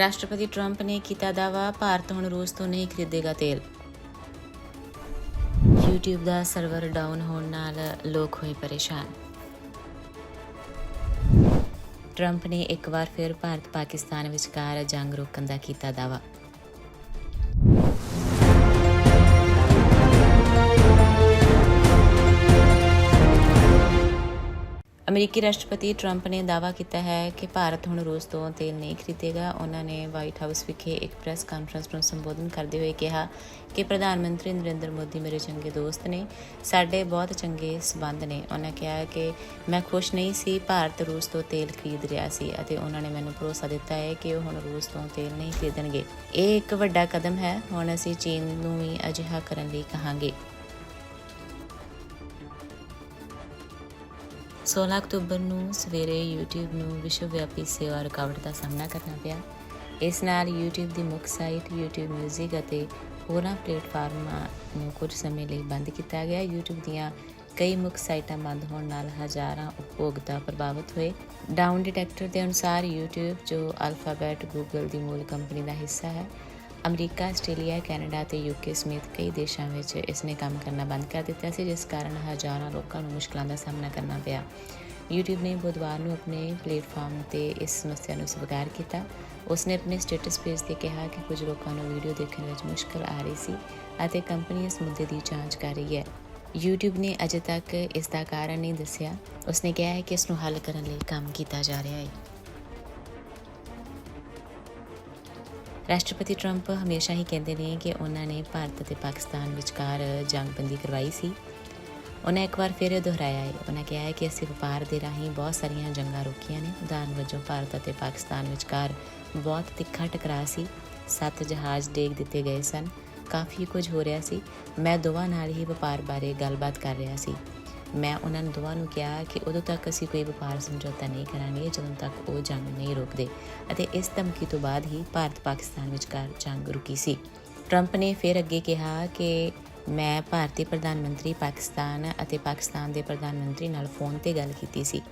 ਰਾਸ਼ਟਰਪਤੀ ਟਰੰਪ ਨੇ ਕੀਤਾ ਦਾਅਵਾ, ਭਾਰਤ ਹੁਣ ਰੂਸ ਤੋਂ ਨਹੀਂ ਖਰੀਦੇਗਾ ਤੇਲ। YouTube ਦਾ ਸਰਵਰ ਡਾਊਨ ਹੋਣ ਨਾਲ ਲੋਕ ਹੋਏ ਪਰੇਸ਼ਾਨ। ਟਰੰਪ ਨੇ ਇੱਕ ਵਾਰ ਫਿਰ ਭਾਰਤ ਪਾਕਿਸਤਾਨ ਵਿਚਕਾਰ ਜੰਗ ਰੋਕਣ ਦਾ ਕੀਤਾ ਦਾਅਵਾ। ਅਮਰੀਕੀ ਰਾਸ਼ਟਰਪਤੀ ਟਰੰਪ ਨੇ ਦਾਅਵਾ ਕੀਤਾ ਹੈ ਕਿ ਭਾਰਤ ਹੁਣ ਰੂਸ ਤੋਂ ਤੇਲ ਨਹੀਂ ਖਰੀਦੇਗਾ। ਉਹਨਾਂ ਨੇ ਵਾਈਟ ਹਾਊਸ ਵਿਖੇ ਇੱਕ ਪ੍ਰੈਸ ਕਾਨਫਰੰਸ ਨੂੰ ਸੰਬੋਧਨ ਕਰਦੇ ਹੋਏ ਕਿਹਾ ਕਿ ਪ੍ਰਧਾਨ ਮੰਤਰੀ ਨਰਿੰਦਰ ਮੋਦੀ ਮੇਰੇ ਚੰਗੇ ਦੋਸਤ ਨੇ, ਸਾਡੇ ਬਹੁਤ ਚੰਗੇ ਸਬੰਧ ਨੇ। ਉਹਨਾਂ ਕਿਹਾ ਕਿ ਮੈਂ ਖੁਸ਼ ਨਹੀਂ ਸੀ, ਭਾਰਤ ਰੂਸ ਤੋਂ ਤੇਲ ਖਰੀਦ ਰਿਹਾ ਸੀ ਅਤੇ ਉਹਨਾਂ ਨੇ ਮੈਨੂੰ ਭਰੋਸਾ ਦਿੱਤਾ ਹੈ ਕਿ ਉਹ ਹੁਣ ਰੂਸ ਤੋਂ ਤੇਲ ਨਹੀਂ ਖਰੀਦਣਗੇ। ਇਹ ਇੱਕ ਵੱਡਾ ਕਦਮ ਹੈ। ਹੁਣ ਅਸੀਂ ਚੀਨ ਨੂੰ ਵੀ ਅਜਿਹਾ ਕਰਨ ਲਈ ਕਹਾਂਗੇ। 16 ਅਕਤੂਬਰ ਨੂੰ ਸਵੇਰੇ YouTube ਨੂੰ ਵਿਸ਼ਵ ਵਿਆਪੀ ਸੇਵਾ ਰੁਕਾਵਟ ਦਾ ਸਾਹਮਣਾ ਕਰਨਾ ਪਿਆ। ਇਸ ਨਾਲ YouTube ਦੀ ਮੁੱਖ ਸਾਈਟ YouTube Music ਅਤੇ ਹੋਰਾਂ ਪਲੇਟਫਾਰਮਾਂ ਨੂੰ ਕੁਝ ਸਮੇਂ ਲਈ ਬੰਦ ਕੀਤਾ ਗਿਆ। YouTube ਦੀਆਂ ਕਈ ਮੁੱਖ ਸਾਈਟਾਂ ਬੰਦ ਹੋਣ ਨਾਲ ਹਜ਼ਾਰਾਂ ਉਪਭੋਗਤਾ ਪ੍ਰਭਾਵਿਤ ਹੋਏ। ਡਾਊਨ ਡਿਟੈਕਟਰ ਦੇ ਅਨੁਸਾਰ YouTube, ਜੋ ਅਲਫਾਬੈਟ Google ਦੀ ਮੂਲ ਕੰਪਨੀ ਦਾ ਹਿੱਸਾ ਹੈ ਅਮਰੀਕਾ, ਆਸਟ੍ਰੇਲੀਆ, ਕੈਨੇਡਾ ਤੇ ਯੂਕੇ ਸਮੇਤ ਕਈ ਦੇਸ਼ਾਂ ਵਿੱਚ ਇਸ ਨੇ ਕੰਮ ਕਰਨਾ ਬੰਦ ਕਰ ਦਿੱਤਾ ਸੀ ਜਿਸ ਕਾਰਨ ਹਜ਼ਾਰਾਂ ਲੋਕਾਂ ਨੂੰ ਮੁਸ਼ਕਲਾਂ ਦਾ ਸਾਹਮਣਾ ਕਰਨਾ ਪਿਆ। YouTube ਨੇ ਬੁੱਧਵਾਰ ਨੂੰ ਆਪਣੇ ਪਲੇਟਫਾਰਮ ਤੇ ਇਸ ਸਮੱਸਿਆ ਨੂੰ ਸਵੀਕਾਰ ਕੀਤਾ। ਉਸਨੇ ਆਪਣੇ ਸਟੇਟਸ ਪੇਜ ਤੇ ਕਿਹਾ ਕਿ ਕੁਝ ਲੋਕਾਂ ਨੂੰ ਵੀਡੀਓ ਦੇਖਣ ਵਿੱਚ ਮੁਸ਼ਕਲ ਆ ਰਹੀ ਸੀ ਅਤੇ ਕੰਪਨੀ ਇਸ ਮੁੱਦੇ ਦੀ ਜਾਂਚ ਕਰ ਰਹੀ ਹੈ। YouTube ਨੇ ਅਜੇ ਤੱਕ ਇਸ ਦਾ ਕਾਰਨ ਨਹੀਂ ਦੱਸਿਆ। ਉਸ ਨੇ ਕਿਹਾ ਹੈ ਕਿ ਇਸ ਨੂੰ ਹੱਲ ਕਰਨ ਲਈ ਕੰਮ ਕੀਤਾ ਜਾ ਰਿਹਾ ਹੈ। ਰਾਸ਼ਟਰਪਤੀ ਟਰੰਪ ਹਮੇਸ਼ਾ ਹੀ ਕਹਿੰਦੇ ਨੇ ਕਿ ਉਹਨਾਂ ਨੇ ਭਾਰਤ ਅਤੇ ਪਾਕਿਸਤਾਨ ਵਿਚਕਾਰ ਜੰਗਬੰਦੀ ਕਰਵਾਈ ਸੀ। ਉਹਨਾਂ ਇੱਕ ਵਾਰ ਫਿਰ ਇਹ ਦੁਹਰਾਇਆ ਹੈ। ਉਹਨਾਂ ਕਿਹਾ ਹੈ ਕਿ ਅਸੀਂ ਵਪਾਰ ਦੇ ਰਾਹੀਂ ਬਹੁਤ ਸਾਰੀਆਂ ਜੰਗਾਂ ਰੋਕੀਆਂ ਨੇ। ਉਦਾਹਰਨ ਵਜੋਂ, ਭਾਰਤ ਅਤੇ ਪਾਕਿਸਤਾਨ ਵਿਚਕਾਰ ਬਹੁਤ ਤਿੱਖਾ ਟਕਰਾਅ ਸੀ। ਸੱਤ ਜਹਾਜ਼ ਡੇਗ ਦਿੱਤੇ ਗਏ ਸਨ। ਕਾਫੀ ਕੁਝ ਹੋ ਰਿਹਾ ਸੀ। ਮੈਂ ਦੋਵਾਂ ਨਾਲ ਹੀ ਵਪਾਰ ਬਾਰੇ ਗੱਲਬਾਤ ਕਰ ਰਿਹਾ ਸੀ। ਮੈਂ ਉਹਨਾਂ ਨੂੰ ਦੋਵਾਂ ਨੂੰ ਕਿਹਾ ਕਿ ਉਦੋਂ ਤੱਕ ਅਸੀਂ ਕੋਈ ਵਪਾਰ ਸਮਝੌਤਾ ਨਹੀਂ ਕਰਾਂਗੇ, ਜਦੋਂ ਤੱਕ ਉਹ ਜੰਗ ਨਹੀਂ ਰੋਕਦੇ। ਅਤੇ ਇਸ ਧਮਕੀ ਤੋਂ ਬਾਅਦ ਹੀ ਭਾਰਤ ਪਾਕਿਸਤਾਨ ਵਿਚਕਾਰ ਜੰਗ ਰੁਕੀ ਸੀ। ਟਰੰਪ ਨੇ ਫਿਰ ਅੱਗੇ ਕਿਹਾ ਕਿ ਮੈਂ ਭਾਰਤੀ ਪ੍ਰਧਾਨ ਮੰਤਰੀ ਪਾਕਿਸਤਾਨ ਅਤੇ ਪਾਕਿਸਤਾਨ ਦੇ ਪ੍ਰਧਾਨ ਮੰਤਰੀ ਨਾਲ ਫੋਨ ਤੇ ਗੱਲ ਕੀਤੀ ਸੀ।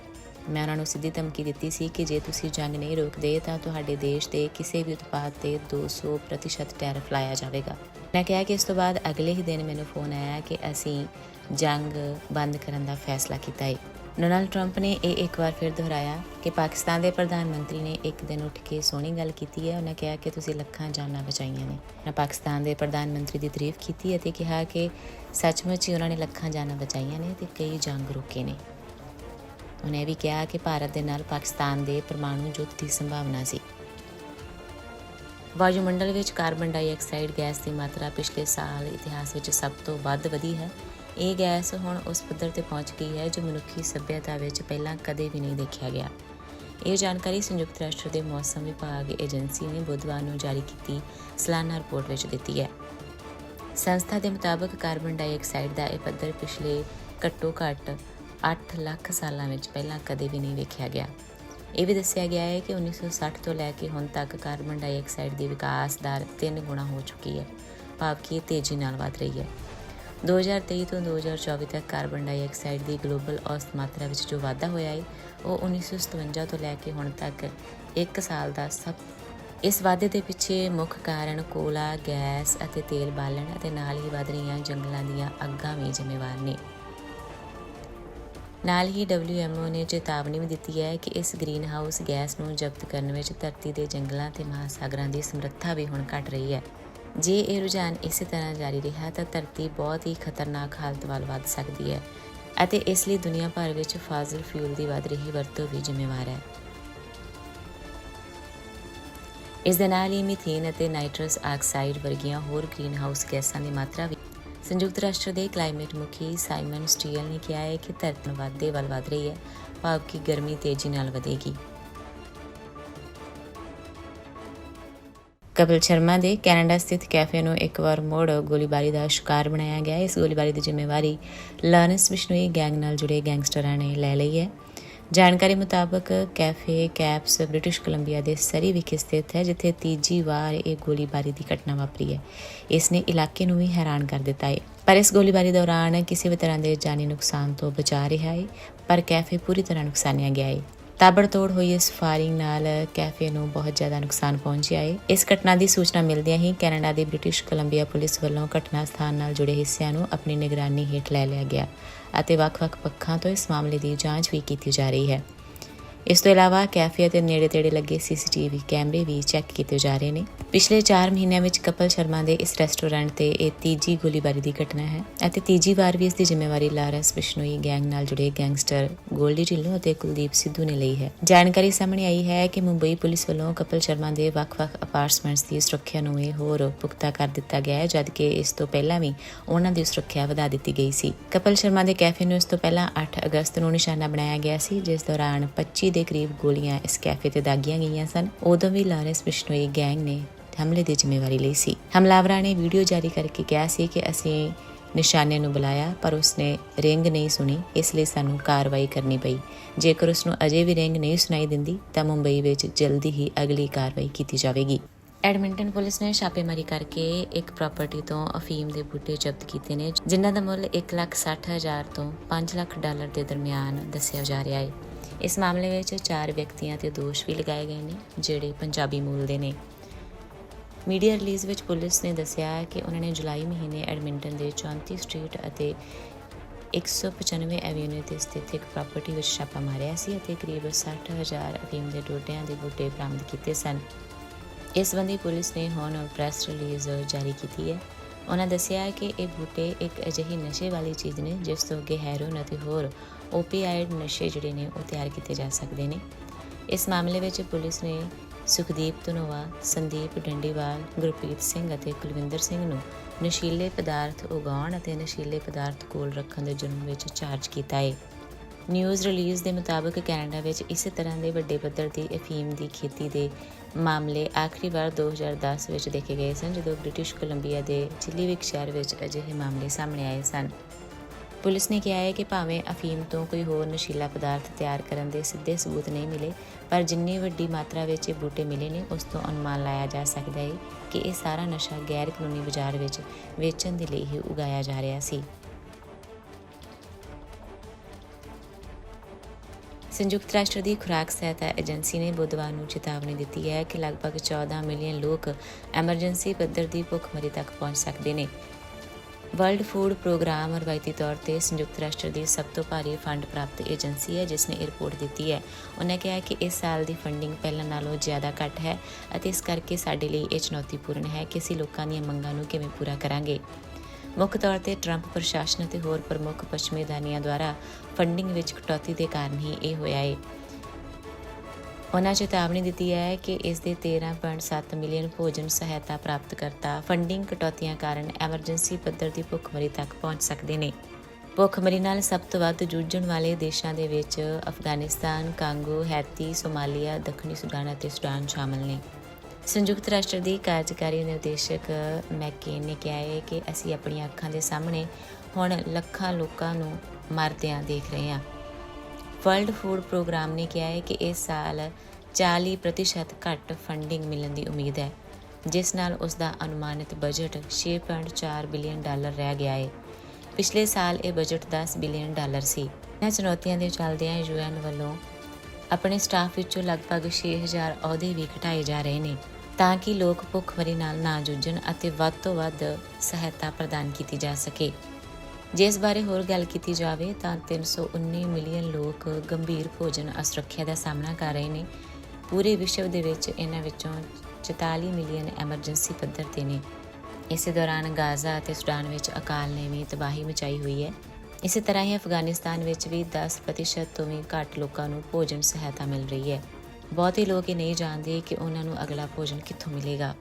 ਮੈਂ ਉਹਨਾਂ ਨੂੰ ਸਿੱਧੀ ਧਮਕੀ ਦਿੱਤੀ ਸੀ ਕਿ ਜੇ ਤੁਸੀਂ ਜੰਗ ਨਹੀਂ ਰੋਕਦੇ, ਤਾਂ ਤੁਹਾਡੇ ਦੇਸ਼ ਦੇ ਕਿਸੇ ਵੀ ਉਤਪਾਦ ਤੇ 200% ਟੈਰਿਫ ਲਾਇਆ ਜਾਵੇਗਾ। ਮੈਂ ਕਿਹਾ ਕਿ ਇਸ ਤੋਂ ਬਾਅਦ ਅਗਲੇ ਹੀ ਦਿਨ ਮੈਨੂੰ ਫੋਨ ਆਇਆ ਕਿ ਅਸੀਂ ਜੰਗ ਬੰਦ ਕਰਨ ਦਾ ਫੈਸਲਾ ਕੀਤਾ ਹੈ ਡੋਨਾਲਡ ਟਰੰਪ ਨੇ ਇਹ ਇੱਕ ਵਾਰ ਫਿਰ ਦੁਹਰਾਇਆ ਕਿ ਪਾਕਿਸਤਾਨ ਦੇ ਪ੍ਰਧਾਨ ਮੰਤਰੀ ਨੇ ਇੱਕ ਦਿਨ ਉੱਠ ਕੇ ਸੋਹਣੀ ਗੱਲ ਕੀਤੀ ਹੈ। ਉਹਨਾਂ ਕਿਹਾ ਕਿ ਤੁਸੀਂ ਲੱਖਾਂ ਜਾਨਾਂ ਬਚਾਈਆਂ ਨੇ। ਉਹਨਾਂ ਪਾਕਿਸਤਾਨ ਦੇ ਪ੍ਰਧਾਨ ਮੰਤਰੀ ਦੀ ਤਾਰੀਫ ਕੀਤੀ ਅਤੇ ਕਿਹਾ ਕਿ ਸੱਚਮੁੱਚ ਹੀ ਉਹਨਾਂ ਨੇ ਲੱਖਾਂ ਜਾਨਾਂ ਬਚਾਈਆਂ ਨੇ ਤੇ ਕਈ ਜੰਗ ਰੁਕੇ ਨੇ। ਉਹਨੇ ਵੀ ਕਿਹਾ ਕਿ ਭਾਰਤ ਦੇ ਨਾਲ ਪਾਕਿਸਤਾਨ ਦੇ ਪਰਮਾਣੂ ਯੁੱਧ ਦੀ ਸੰਭਾਵਨਾ ਸੀ। ਵਾਯੂਮੰਡਲ ਵਿੱਚ ਕਾਰਬਨ ਡਾਈਆਕਸਾਈਡ ਗੈਸ ਦੀ ਮਾਤਰਾ ਪਿਛਲੇ ਸਾਲ ਇਤਿਹਾਸ ਵਿੱਚ ਸਭ ਤੋਂ ਵੱਧ ਵਧੀ ਹੈ। ਇਹ ਗੈਸ ਹੁਣ ਉਸ ਪੱਧਰ ਤੇ ਪਹੁੰਚ ਗਈ ਹੈ ਜੋ ਮਨੁੱਖੀ ਸੱਭਿਅਤਾ ਵਿੱਚ ਪਹਿਲਾਂ ਕਦੇ ਵੀ ਨਹੀਂ ਦੇਖਿਆ ਗਿਆ। ਇਹ ਜਾਣਕਾਰੀ ਸੰਯੁਕਤ ਰਾਸ਼ਟਰ ਦੇ ਮੌਸਮ ਵਿਭਾਗ ਏਜੰਸੀ ਨੇ ਬੁੱਧਵਾਰ ਨੂੰ ਜਾਰੀ ਕੀਤੀ ਸਾਲਾਨਾ ਰਿਪੋਰਟ ਵਿੱਚ ਦਿੱਤੀ ਹੈ। ਸੰਸਥਾ ਦੇ ਮੁਤਾਬਕ ਕਾਰਬਨ ਡਾਈਆਕਸਾਈਡ ਦਾ ਇਹ ਪੱਧਰ ਪਿਛਲੇ ਘੱਟੋ ਘੱਟ 8 ਲੱਖ ਸਾਲਾਂ ਵਿੱਚ ਪਹਿਲਾਂ ਕਦੇ ਵੀ ਨਹੀਂ ਵੇਖਿਆ ਗਿਆ। ਇਹ ਵੀ ਦੱਸਿਆ ਗਿਆ ਹੈ ਕਿ 1960 ਤੋਂ ਲੈ ਕੇ ਹੁਣ ਤੱਕ ਕਾਰਬਨ ਡਾਈਆਕਸਾਈਡ ਦੀ ਵਿਕਾਸ ਦਰ 3 ਗੁਣਾ ਹੋ ਚੁੱਕੀ ਹੈ ਭਾਵ ਕਿ ਇਹ ਤੇਜ਼ੀ ਨਾਲ ਵਧ ਰਹੀ ਹੈ। 2023 ਤੋਂ 2024 ਤੱਕ ਕਾਰਬਨ ਡਾਈਆਕਸਾਈਡ ਦੀ ਗਲੋਬਲ ਔਸਤ ਮਾਤਰਾ ਵਿੱਚ ਜੋ ਵਾਧਾ ਹੋਇਆ ਹੈ, ਉਹ 1957 ਤੋਂ ਲੈ ਕੇ ਹੁਣ ਤੱਕ 1 ਸਾਲ ਦਾ ਸਭ ਇਸ ਵਾਧੇ ਦੇ ਪਿੱਛੇ ਮੁੱਖ ਕਾਰਨ ਕੋਲਾ, ਗੈਸ ਅਤੇ ਤੇਲ ਬਾਲਣ ਅਤੇ ਨਾਲ ਹੀ ਵਧ ਰਹੀਆਂ ਜੰਗਲਾਂ ਦੀਆਂ ਅੱਗਾਂ ਵੀ ਜ਼ਿੰਮੇਵਾਰ ਨੇ। ਨਾਲ ਹੀ WMO ਨੇ ਚੇਤਾਵਨੀ ਵੀ ਦਿੱਤੀ ਹੈ ਕਿ ਇਸ ਗ੍ਰੀਨ ਹਾਊਸ ਗੈਸ ਨੂੰ ਜ਼ਬਤ ਕਰਨ ਵਿੱਚ ਧਰਤੀ ਦੇ ਜੰਗਲਾਂ ਤੇ ਮਹਾਸਾਗਰਾਂ ਦੀ ਸਮਰੱਥਾ ਵੀ ਹੁਣ ਘਟ ਰਹੀ ਹੈ। ਜੇ ਇਹ ਰੁਝਾਨ ਇਸੇ ਤਰ੍ਹਾਂ ਜਾਰੀ ਰਿਹਾ ਤਾਂ ਧਰਤੀ ਬਹੁਤ ਹੀ ਖਤਰਨਾਕ ਹਾਲਤ ਵੱਲ ਵੱਧ ਸਕਦੀ ਹੈ ਅਤੇ ਇਸ ਲਈ ਦੁਨੀਆ ਭਰ ਵਿੱਚ ਫਾਜ਼ਲ ਫਿਊਲ ਦੀ ਵੱਧ ਰਹੀ ਵਰਤੋਂ ਵੀ ਜ਼ਿੰਮੇਵਾਰ ਹੈ। ਇਸ ਦੇ ਨਾਲ ਹੀ ਮੀਥੇਨ ਅਤੇ ਨਾਈਟਰਸ ਆਕਸਾਈਡ ਵਰਗੀਆਂ ਹੋਰ ਗ੍ਰੀਨਹਾਊਸ ਗੈਸਾਂ ਦੀ ਮਾਤਰਾ ਵੀ ਸੰਯੁਕਤ ਰਾਸ਼ਟਰ ਦੇ ਕਲਾਈਮੇਟ ਮੁਖੀ ਸਾਈਮਨ ਸਟੀਲ ਨੇ ਕਿਹਾ ਹੈ ਕਿ ਧਰਤੀ ਵਾਧੇ ਵੱਲ ਵਧ ਰਹੀ ਹੈ। ਭਾਵ ਕਿ ਗਰਮੀ ਤੇਜ਼ੀ ਨਾਲ ਵਧੇਗੀ। ਕਪਿਲ ਸ਼ਰਮਾ ਦੇ ਕੈਨੇਡਾ ਸਥਿਤ ਕੈਫੇ ਨੂੰ ਇੱਕ ਵਾਰ ਮੁੜ ਗੋਲੀਬਾਰੀ ਦਾ ਸ਼ਿਕਾਰ ਬਣਾਇਆ ਗਿਆ। ਇਸ ਗੋਲੀਬਾਰੀ ਦੀ ਜ਼ਿੰਮੇਵਾਰੀ ਲਾਰੈਂਸ ਬਿਸ਼ਨੋਈ ਗੈਂਗ ਨਾਲ ਜੁੜੇ ਗੈਂਗਸਟਰਾਂ ਨੇ ਲੈ ਲਈ ਹੈ। ਜਾਣਕਾਰੀ ਮੁਤਾਬਕ ਕੈਫੇ, ਕੈਪਸ, ਬ੍ਰਿਟਿਸ਼ ਕੋਲੰਬੀਆ ਦੇ ਸਰੀ ਵਿਖੇ ਸਥਿਤ ਹੈ, ਜਿੱਥੇ ਤੀਜੀ ਵਾਰ ਇਹ ਗੋਲੀਬਾਰੀ ਦੀ ਘਟਨਾ ਵਾਪਰੀ ਹੈ। ਇਸ ਨੇ ਇਲਾਕੇ ਨੂੰ ਵੀ ਹੈਰਾਨ ਕਰ ਦਿੱਤਾ ਹੈ। ਪਰ ਇਸ ਗੋਲੀਬਾਰੀ ਦੌਰਾਨ ਕਿਸੇ ਵੀ ਤਰ੍ਹਾਂ ਦੇ ਜਾਨੀ ਨੁਕਸਾਨ ਤੋਂ ਬਚਾ ਰਿਹਾ ਹੈ, ਪਰ ਕੈਫੇ ਪੂਰੀ ਤਰ੍ਹਾਂ ਨੁਕਸਾਨਿਆ ਗਿਆ ਹੈ। ਤਾਬੜਤੋੜ ਹੋਈ ਇਸ ਫਾਇਰਿੰਗ ਨਾਲ ਕੈਫੇ ਨੂੰ ਬਹੁਤ ਜ਼ਿਆਦਾ ਨੁਕਸਾਨ ਪਹੁੰਚਿਆ ਹੈ। ਇਸ ਘਟਨਾ ਦੀ ਸੂਚਨਾ ਮਿਲਦਿਆਂ ਹੀ ਕੈਨੇਡਾ ਦੀ ਬ੍ਰਿਟਿਸ਼ ਕੋਲੰਬੀਆ ਪੁਲਿਸ ਵੱਲੋਂ ਘਟਨਾ ਸਥਾਨ ਨਾਲ ਜੁੜੇ ਹਿੱਸਿਆਂ ਨੂੰ ਆਪਣੀ ਨਿਗਰਾਨੀ ਹੇਠ ਲੈ ਲਿਆ ਗਿਆ ਅਤੇ ਵੱਖ-ਵੱਖ ਪੱਖਾਂ ਤੋਂ ਇਸ ਮਾਮਲੇ ਦੀ ਜਾਂਚ ਵੀ ਕੀਤੀ ਜਾ ਰਹੀ ਹੈ। ਇਸ ਤੋਂ ਇਲਾਵਾ ਕੈਫੇ ਅਤੇ ਨੇੜੇ-ਤੇੜੇ ਲੱਗੇ ਸੀਸੀਟੀਵੀ ਕੈਮਰੇ ਵੀ ਚੈੱਕ ਕੀਤੇ ਜਾ ਰਹੇ ਨੇ। ਪਿਛਲੇ 4 ਮਹੀਨਿਆਂ ਵਿੱਚ ਕਪਲ ਸ਼ਰਮਾ ਦੇ ਇਸ ਰੈਸਟੋਰੈਂਟ ਤੇ ਇਹ ਤੀਜੀ ਗੋਲੀਬਾਰੀ ਦੀ ਘਟਨਾ ਹੈ ਅਤੇ ਤੀਜੀ ਵਾਰ ਵੀ ਇਸ ਦੀ ਜ਼ਿੰਮੇਵਾਰੀ ਲਾਰੈਂਸ ਬਿਸ਼ਨੋਈ ਗੈਂਗ ਨਾਲ ਜੁੜੇ ਗੈਂਗਸਟਰ ਗੋਲਡੀ ਢਿੱਲੋਂ ਅਤੇ ਕੁਲਦੀਪ ਸਿੱਧੂ ਨੇ ਲਈ ਹੈ। ਜਾਣਕਾਰੀ ਸਾਹਮਣੇ ਆਈ ਹੈ ਕਿ ਮੁੰਬਈ ਪੁਲਿਸ ਵੱਲੋਂ ਕਪਲ ਸ਼ਰਮਾ ਦੇ ਵੱਖ-ਵੱਖ ਅਪਾਰਟਮੈਂਟਸ ਦੀ ਸੁਰੱਖਿਆ ਨੂੰ ਇਹ ਹੋਰ ਪੁਖਤਾ ਕਰ ਦਿੱਤਾ ਗਿਆ ਹੈ, ਜਦਕਿ ਇਸ ਤੋਂ ਪਹਿਲਾਂ ਵੀ ਉਹਨਾਂ ਦੀ ਸੁਰੱਖਿਆ ਵਧਾ ਦਿੱਤੀ ਗਈ ਸੀ। ਕਪਲ ਸ਼ਰਮਾ ਦੇ ਕੈਫੇ ਨੂੰ ਇਸ ਤੋਂ ਪਹਿਲਾਂ 8 ਅਗਸਤ ਨੂੰ ਨਿਸ਼ਾਨਾ ਬਣਾਇਆ ਗਿਆ ਸੀ, ਜਿਸ ਦੌਰਾਨ 25 ਦੇ ਕਰੀਬ ਗੋਲੀਆਂ ਇਸ ਕੈਫੇ ਤੇ ਦਾਗੀਆਂ ਗਈਆਂ ਸਨ। ਉਦੋਂ ਵੀ ਲਾਰੈਂਸ ਬਿਸ਼ਨੋਈ ਗੈਂਗ ਨੇ ਹਮਲੇ ਦੀ ਜ਼ਿੰਮੇਵਾਰੀ ਲਈ ਸੀ। ਹਮਲਾਵਰਾਂ ਨੇ ਵੀਡੀਓ ਜਾਰੀ ਕਰਕੇ ਕਿਹਾ ਸੀ ਕਿ ਅਸੀਂ ਨਿਸ਼ਾਨੇ ਨੂੰ ਬੁਲਾਇਆ ਪਰ ਉਸਨੇ ਰਿੰਗ ਨਹੀਂ ਸੁਣੀ ਇਸ ਲਈ ਸਾਨੂੰ ਕਾਰਵਾਈ ਕਰਨੀ ਪਈ। ਜੇਕਰ ਉਸ ਨੂੰ ਅਜੇ ਵੀ ਰਿੰਗ ਨਹੀਂ ਸੁਣਾਈ ਦਿੰਦੀ ਤਾਂ ਮੁੰਬਈ ਵਿੱਚ ਜਲਦੀ ਹੀ ਅਗਲੀ ਕਾਰਵਾਈ ਕੀਤੀ ਜਾਵੇਗੀ। ਐਡਮਿੰਟਨ ਪੁਲਿਸ ਨੇ ਛਾਪੇਮਾਰੀ ਕਰਕੇ ਇੱਕ ਪ੍ਰਾਪਰਟੀ ਤੋਂ ਅਫੀਮ ਦੇ ਬੂਟੇ ਜ਼ਬਤ ਕੀਤੇ ਨੇ ਜਿਨ੍ਹਾਂ ਦਾ ਮੁੱਲ 1,60,000 ਤੋਂ 5 ਲੱਖ ਡਾਲਰ ਦੇ ਦਰਮਿਆਨ ਦੱਸਿਆ ਜਾ ਰਿਹਾ ਹੈ। ਇਸ ਮਾਮਲੇ ਵਿੱਚ ਚਾਰ ਵਿਅਕਤੀਆਂ ਤੇ ਦੋਸ਼ ਵੀ ਲਗਾਏ ਗਏ ਨੇ, ਜਿਹੜੇ ਪੰਜਾਬੀ ਮੂਲ ਦੇ ਨੇ। ਮੀਡੀਆ ਰਿਲੀਜ਼ ਵਿੱਚ ਪੁਲਿਸ ਨੇ ਦੱਸਿਆ ਕਿ ਉਹਨਾਂ ਨੇ ਜੁਲਾਈ ਮਹੀਨੇ ਐਡਮਿੰਟਨ ਦੇ 34 ਸਟਰੀਟ ਅਤੇ 195 ਐਵੀਨਿਊ ਤੇ ਸਥਿਤ ਇੱਕ ਪ੍ਰਾਪਰਟੀ ਵਿੱਚ ਛਾਪਾ ਮਾਰਿਆ ਸੀ ਅਤੇ ਕਰੀਬ 60000 ਅਫੀਮ ਦੇ ਟੋਟਿਆਂ ਦੇ ਬੂਟੇ ਬਰਾਮਦ ਕੀਤੇ ਸਨ। ਇਸ ਸੰਬੰਧੀ ਪੁਲਿਸ ਨੇ ਹੁਣ ਪ੍ਰੈਸ ਰਿਲੀਜ਼ ਜਾਰੀ ਕੀਤੀ ਹੈ। ਉਹਨਾਂ ਦੱਸਿਆ ਕਿ ਇਹ ਬੂਟੇ ਇੱਕ ਅਜਿਹੀ ਨਸ਼ੇ ਵਾਲੀ ਚੀਜ਼ ਨੇ, ਜਿਸ ਤੋਂ ਅੱਗੇ ਹੈਰੋਇਨ ਅਤੇ ਹੋਰ ਓਪੀਆਇਡ ਨਸ਼ੇ ਜਿਹੜੇ ਨੇ, ਉਹ ਤਿਆਰ ਕੀਤੇ ਜਾ ਸਕਦੇ ਨੇ। ਇਸ ਮਾਮਲੇ ਵਿੱਚ ਪੁਲਿਸ ਨੇ ਸੁਖਦੀਪ ਧਨੋਆ, ਸੰਦੀਪ ਡੰਡੀਵਾਲ, ਗੁਰਪ੍ਰੀਤ ਸਿੰਘ ਅਤੇ ਕੁਲਵਿੰਦਰ ਸਿੰਘ ਨੂੰ ਨਸ਼ੀਲੇ ਪਦਾਰਥ ਉਗਾਉਣ ਅਤੇ ਨਸ਼ੀਲੇ ਪਦਾਰਥ ਕੋਲ ਰੱਖਣ ਦੇ ਜੁਰਮ ਵਿੱਚ ਚਾਰਜ ਕੀਤਾ ਹੈ ਨਿਊਜ਼ ਰਿਲੀਜ਼ ਦੇ ਮੁਤਾਬਕ ਕੈਨੇਡਾ ਵਿੱਚ ਇਸੇ ਤਰ੍ਹਾਂ ਦੇ ਵੱਡੇ ਪੱਧਰ ਦੀ ਅਫੀਮ ਦੀ ਖੇਤੀ ਦੇ ਮਾਮਲੇ ਆਖਰੀ ਵਾਰ 2010 ਵਿੱਚ ਦੇਖੇ ਗਏ ਸਨ, ਜਦੋਂ ਬ੍ਰਿਟਿਸ਼ ਕੋਲੰਬੀਆ ਦੇ ਚਿਲੀਵਿਕ ਸ਼ਹਿਰ ਵਿੱਚ ਅਜਿਹੇ ਮਾਮਲੇ ਸਾਹਮਣੇ ਆਏ ਸਨ। ਪੁਲਿਸ ਨੇ ਕਿਹਾ ਹੈ ਕਿ ਭਾਵੇਂ ਅਫੀਮ ਤੋਂ ਕੋਈ ਹੋਰ ਨਸ਼ੀਲਾ ਪਦਾਰਥ ਤਿਆਰ ਕਰਨ ਦੇ ਸਿੱਧੇ ਸਬੂਤ ਨਹੀਂ ਮਿਲੇ, ਪਰ ਜਿੰਨੀ ਵੱਡੀ ਮਾਤਰਾ ਵਿੱਚ ਇਹ ਬੂਟੇ ਮਿਲੇ ਨੇ, ਉਸ ਤੋਂ ਅਨੁਮਾਨ ਲਾਇਆ ਜਾ ਸਕਦਾ ਹੈ ਕਿ ਇਹ ਸਾਰਾ ਨਸ਼ਾ ਗੈਰ ਕਾਨੂੰਨੀ ਬਾਜ਼ਾਰ ਵਿੱਚ ਵੇਚਣ ਦੇ ਲਈ ਹੀ ਉਗਾਇਆ ਜਾ ਰਿਹਾ ਸੀ। ਸੰਯੁਕਤ ਰਾਸ਼ਟਰ ਦੀ ਖੁਰਾਕ ਸਹਾਇਤਾ ਏਜੰਸੀ ਨੇ ਬੁੱਧਵਾਰ ਨੂੰ ਚੇਤਾਵਨੀ ਦਿੱਤੀ ਹੈ ਕਿ ਲਗਭਗ 14 ਮਿਲੀਅਨ ਲੋਕ ਐਮਰਜੈਂਸੀ ਪੱਧਰ ਦੀ ਭੁੱਖਮਰੀ ਤੱਕ ਪਹੁੰਚ ਸਕਦੇ ਨੇ। ਵਰਲਡ ਫੂਡ ਪ੍ਰੋਗਰਾਮ ਰਵਾਇਤੀ ਤੌਰ ਤੇ ਸੰਯੁਕਤ ਰਾਸ਼ਟਰ ਦੀ ਸਭ ਤੋਂ ਭਾਰੀ ਫੰਡ ਪ੍ਰਾਪਤ ਏਜੰਸੀ ਹੈ, ਜਿਸ ਨੇ ਇਹ ਰਿਪੋਰਟ ਦਿੱਤੀ ਹੈ। ਉਹਨਾਂ ਕਿਹਾ ਕਿ ਇਸ ਸਾਲ ਦੀ ਫੰਡਿੰਗ ਪਹਿਲਾਂ ਨਾਲੋਂ ਜ਼ਿਆਦਾ ਘੱਟ ਹੈ ਅਤੇ ਇਸ ਕਰਕੇ ਸਾਡੇ ਲਈ ਇਹ ਚੁਣੌਤੀਪੂਰਨ ਹੈ ਕਿ ਅਸੀਂ ਲੋਕਾਂ ਦੀਆਂ ਮੰਗਾਂ ਨੂੰ ਕਿਵੇਂ ਪੂਰਾ ਕਰਾਂਗੇ। ਮੁੱਖ ਤੌਰ ਤੇ ਟਰੰਪ ਪ੍ਰਸ਼ਾਸਨ ਅਤੇ ਹੋਰ ਪ੍ਰਮੁੱਖ ਪੱਛਮੀ ਦਾਨੀਆਂ ਦੁਆਰਾ ਫੰਡਿੰਗ ਵਿੱਚ ਕਟੌਤੀ ਦੇ ਕਾਰਨ ਹੀ ਇਹ ਹੋਇਆ ਹੈ ਉਹਨਾਂ ਚੇਤਾਵਨੀ ਦਿੱਤੀ ਹੈ ਕਿ ਇਸ ਦੇ 13.7 ਮਿਲੀਅਨ ਭੋਜਨ ਸਹਾਇਤਾ ਪ੍ਰਾਪਤਕਰਤਾ ਫੰਡਿੰਗ ਕਟੌਤੀਆਂ ਕਾਰਨ ਐਮਰਜੈਂਸੀ ਪੱਧਰ ਦੀ ਭੁੱਖਮਰੀ ਤੱਕ ਪਹੁੰਚ ਸਕਦੇ ਨੇ। ਭੁੱਖਮਰੀ ਨਾਲ ਸਭ ਤੋਂ ਵੱਧ ਜੂਝਣ ਵਾਲੇ ਦੇਸ਼ਾਂ ਦੇ ਵਿੱਚ ਅਫਗਾਨਿਸਤਾਨ, ਕਾਂਗੋ, ਹੈਤੀ, ਸੋਮਾਲੀਆ, ਦੱਖਣੀ ਸੁਡਾਨ ਅਤੇ ਸੁਡਾਨ ਸ਼ਾਮਲ ਨੇ। ਸੰਯੁਕਤ ਰਾਸ਼ਟਰ ਦੀ ਕਾਰਜਕਾਰੀ ਨਿਰਦੇਸ਼ਕ ਮੈਕੇਨ ਨੇ ਕਿਹਾ ਹੈ ਕਿ ਅਸੀਂ ਆਪਣੀਆਂ ਅੱਖਾਂ ਦੇ ਸਾਹਮਣੇ ਹੁਣ ਲੱਖਾਂ ਲੋਕਾਂ ਨੂੰ ਮਰਦਿਆਂ ਦੇਖ ਰਹੇ ਹਾਂ। ਵਰਲਡ ਫੂਡ ਪ੍ਰੋਗਰਾਮ ਨੇ ਕਿਹਾ ਹੈ ਕਿ ਇਸ ਸਾਲ 40% ਘੱਟ ਫੰਡਿੰਗ ਮਿਲਣ ਦੀ ਉਮੀਦ ਹੈ, ਜਿਸ ਨਾਲ ਉਸ ਦਾ ਅਨੁਮਾਨਿਤ ਬਜਟ 6.4 ਬਿਲੀਅਨ ਡਾਲਰ ਰਹਿ ਗਿਆ ਹੈ। ਪਿਛਲੇ ਸਾਲ ਇਹ ਬਜਟ 10 ਬਿਲੀਅਨ ਡਾਲਰ ਸੀ। ਇਹਨਾਂ ਚੁਣੌਤੀਆਂ ਦੇ ਚੱਲਦਿਆਂ ਯੂਐਨ ਵੱਲੋਂ ਆਪਣੇ ਸਟਾਫ ਵਿੱਚੋਂ ਲਗਭਗ 6000 ਅਹੁਦੇ ਵੀ ਘਟਾਏ ਜਾ ਰਹੇ ਨੇ। ਤਾਂ ਕਿ ਲੋਕ ਭੁੱਖਮਰੀ ਨਾਲ ਨਾ ਜੂਝਣ ਅਤੇ ਵੱਧ ਤੋਂ ਵੱਧ ਸਹਾਇਤਾ ਪ੍ਰਦਾਨ ਕੀਤੀ ਜਾ ਸਕੇ। ਜੇ ਇਸ ਬਾਰੇ ਹੋਰ ਗੱਲ ਕੀਤੀ ਜਾਵੇ ਤਾਂ 319 ਮਿਲੀਅਨ ਲੋਕ ਗੰਭੀਰ ਭੋਜਨ ਅਸੁਰੱਖਿਆ ਦਾ ਸਾਹਮਣਾ ਕਰ ਰਹੇ ਨੇ। ਪੂਰੇ ਵਿਸ਼ਵ ਦੇ ਵਿੱਚ ਇਹਨਾਂ ਵਿੱਚੋਂ 44 ਮਿਲੀਅਨ ਐਮਰਜੈਂਸੀ ਪੱਧਰ ਤੇ ਨੇ। ਇਸੇ ਦੌਰਾਨ ਗਾਜ਼ਾ ਅਤੇ ਸੁਡਾਨ ਵਿੱਚ ਅਕਾਲ ਨੇ ਵੀ ਤਬਾਹੀ ਮਚਾਈ ਹੋਈ ਹੈ। ਇਸੇ ਤਰ੍ਹਾਂ ਹੀ ਅਫਗਾਨਿਸਤਾਨ ਵਿੱਚ ਵੀ 10% ਤੋਂ ਵੀ ਘੱਟ ਲੋਕਾਂ ਨੂੰ ਭੋਜਨ ਸਹਾਇਤਾ ਮਿਲ ਰਹੀ ਹੈ। ਬਹੁਤੇ ਲੋਕ ਇਹ ਨਹੀਂ ਜਾਣਦੇ ਕਿ ਉਹਨਾਂ ਨੂੰ ਅਗਲਾ ਭੋਜਨ ਕਿੱਥੋਂ ਮਿਲੇਗਾ।